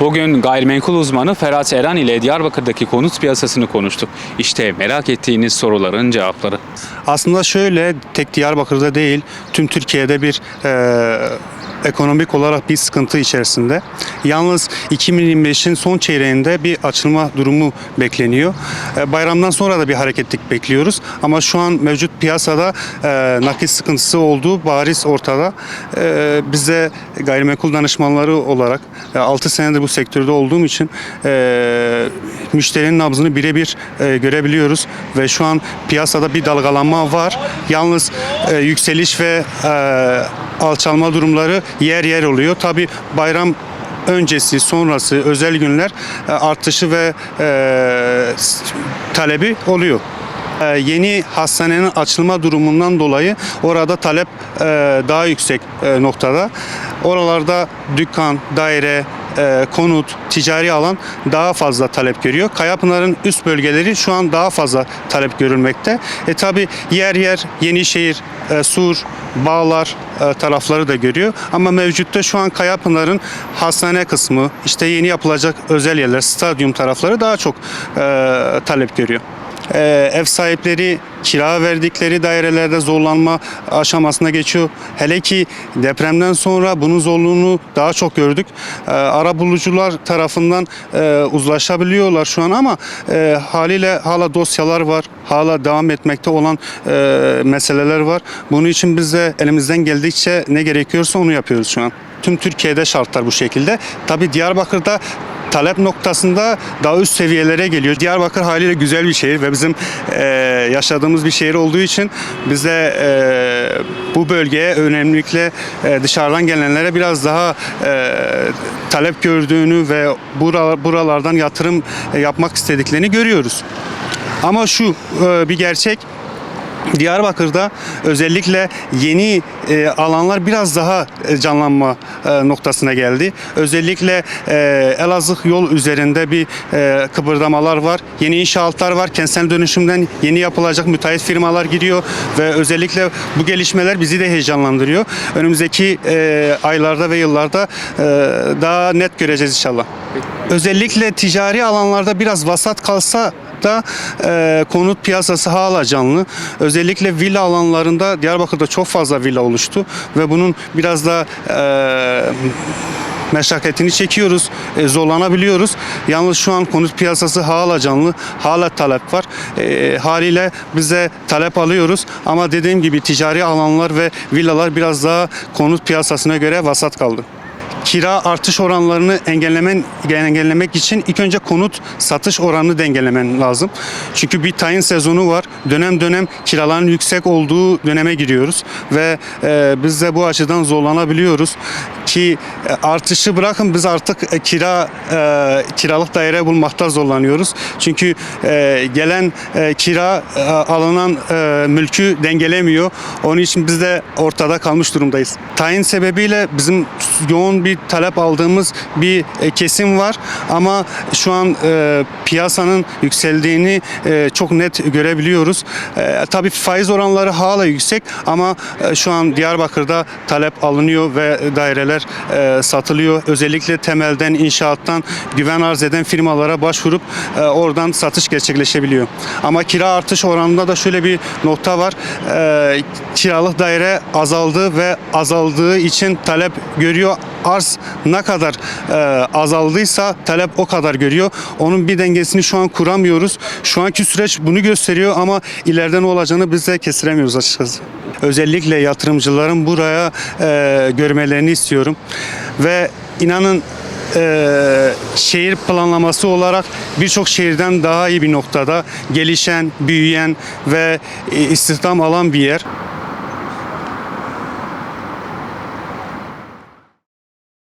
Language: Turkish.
Bugün gayrimenkul uzmanı Ferhat Eren ile Diyarbakır'daki konut piyasasını konuştuk. İşte merak ettiğiniz soruların cevapları. Aslında şöyle tek Diyarbakır'da değil tüm Türkiye'de bir e, ekonomik olarak bir sıkıntı içerisinde. Yalnız 2025'in son çeyreğinde bir açılma durumu bekleniyor. E, bayramdan sonra da bir hareketlik bekliyoruz. Ama şu an mevcut piyasada e, nakit sıkıntısı olduğu bariz ortada. E, bize gayrimenkul danışmanları olarak e, 6 senedir bu sektörde olduğum için müşterinin nabzını birebir görebiliyoruz ve şu an piyasada bir dalgalanma var. Yalnız yükseliş ve alçalma durumları yer yer oluyor. Tabi bayram öncesi, sonrası özel günler e, artışı ve e, talebi oluyor. E, Yeni hastanenin açılma durumundan dolayı orada talep e, daha yüksek e, noktada. Oralarda dükkan, daire, e, konut, ticari alan daha fazla talep görüyor. Kayapınar'ın üst bölgeleri şu an daha fazla talep görülmekte. E tabi yer yer Yenişehir, Sur, Bağlar tarafları da görüyor. Ama mevcutta şu an Kayapınar'ın hastane kısmı, işte yeni yapılacak özel yerler, stadyum tarafları daha çok talep görüyor. Ee, ev sahipleri kira verdikleri dairelerde zorlanma aşamasına geçiyor. Hele ki depremden sonra bunun zorluğunu daha çok gördük. Ee, ara bulucular tarafından e, uzlaşabiliyorlar şu an ama e, haliyle hala dosyalar var. Hala devam etmekte olan e, meseleler var. Bunun için biz de elimizden geldikçe ne gerekiyorsa onu yapıyoruz şu an. Tüm Türkiye'de şartlar bu şekilde. Tabii Diyarbakır'da talep noktasında daha üst seviyelere geliyor. Diyarbakır haliyle güzel bir şehir ve bizim e, yaşadığımız bir şehir olduğu için bize e, bu bölgeye önemlilikle e, dışarıdan gelenlere biraz daha e, talep gördüğünü ve bura- buralardan yatırım e, yapmak istediklerini görüyoruz. Ama şu e, bir gerçek Diyarbakır'da özellikle yeni e, alanlar biraz daha e, canlanma e, noktasına geldi. Özellikle e, Elazığ yol üzerinde bir e, kıpırdamalar var. Yeni inşaatlar var. Kentsel dönüşümden yeni yapılacak müteahhit firmalar giriyor ve özellikle bu gelişmeler bizi de heyecanlandırıyor. Önümüzdeki e, aylarda ve yıllarda e, daha net göreceğiz inşallah. Özellikle ticari alanlarda biraz vasat kalsa da e, konut piyasası hala canlı. Özellikle villa alanlarında Diyarbakır'da çok fazla villa oluştu ve bunun biraz da e, meşakkatini çekiyoruz, e, zorlanabiliyoruz. Yalnız şu an konut piyasası hala canlı, hala talep var. E, haliyle biz de talep alıyoruz ama dediğim gibi ticari alanlar ve villalar biraz daha konut piyasasına göre vasat kaldı kira artış oranlarını engellemen engellemek için ilk önce konut satış oranını dengelemen lazım. Çünkü bir tayin sezonu var. Dönem dönem kiraların yüksek olduğu döneme giriyoruz ve e, biz de bu açıdan zorlanabiliyoruz ki e, artışı bırakın biz artık e, kira e, kiralık daire bulmakta zorlanıyoruz. Çünkü e, gelen e, kira e, alınan e, mülkü dengelemiyor. Onun için biz de ortada kalmış durumdayız. Tayin sebebiyle bizim yoğun bir talep aldığımız bir e, kesim var ama şu an e, piyasanın yükseldiğini e, çok net görebiliyoruz. Tabii faiz oranları hala yüksek ama şu an Diyarbakır'da talep alınıyor ve daireler satılıyor. Özellikle temelden, inşaattan güven arz eden firmalara başvurup oradan satış gerçekleşebiliyor. Ama kira artış oranında da şöyle bir nokta var. Kiralık daire azaldı ve azaldığı için talep görüyor. Arz ne kadar e, azaldıysa talep o kadar görüyor. Onun bir dengesini şu an kuramıyoruz. Şu anki süreç bunu gösteriyor ama ileride ne olacağını biz de kestiremiyoruz açıkçası. Özellikle yatırımcıların buraya e, görmelerini istiyorum. Ve inanın e, şehir planlaması olarak birçok şehirden daha iyi bir noktada gelişen, büyüyen ve e, istihdam alan bir yer.